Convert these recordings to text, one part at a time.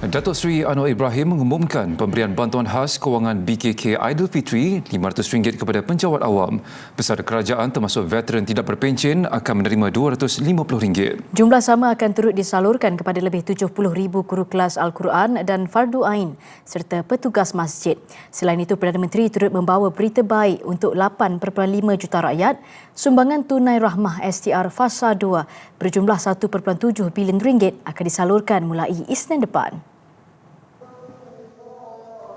Datuk Seri Anwar Ibrahim mengumumkan pemberian bantuan khas kewangan BKK Aidilfitri RM500 kepada penjawat awam. Pesara kerajaan termasuk veteran tidak berpencen akan menerima RM250. Jumlah sama akan turut disalurkan kepada lebih 70,000 guru kelas Al-Quran dan Fardu Ain serta petugas masjid. Selain itu, Perdana Menteri turut membawa berita baik untuk 8.5 juta rakyat. Sumbangan tunai rahmah STR Fasa 2 berjumlah 1.7 bilion akan disalurkan mulai Isnin depan.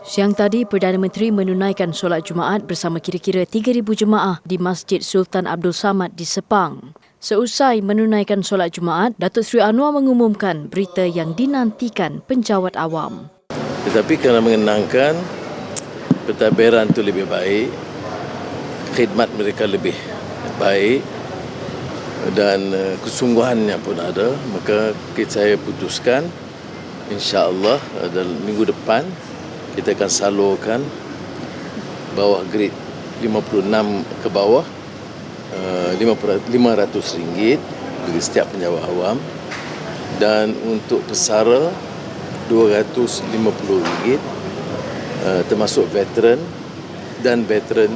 Siang tadi, Perdana Menteri menunaikan solat Jumaat bersama kira-kira 3,000 jemaah di Masjid Sultan Abdul Samad di Sepang. Seusai menunaikan solat Jumaat, Datuk Seri Anwar mengumumkan berita yang dinantikan penjawat awam. Tetapi kerana mengenangkan pentadbiran itu lebih baik, khidmat mereka lebih baik dan eh, kesungguhannya pun ada, maka saya putuskan insya-Allah eh, dalam minggu depan kita akan salurkan bawah grade 56 ke bawah RM500 uh, bagi setiap penjawat awam dan untuk pesara RM250 uh, termasuk veteran dan veteran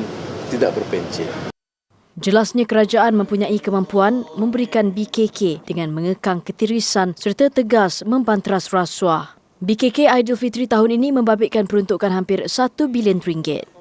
tidak berpencen. Jelasnya kerajaan mempunyai kemampuan memberikan BKK dengan mengekang ketirisan serta tegas mempanteras rasuah. BKK Aidilfitri tahun ini membabitkan peruntukan hampir 1 bilion ringgit.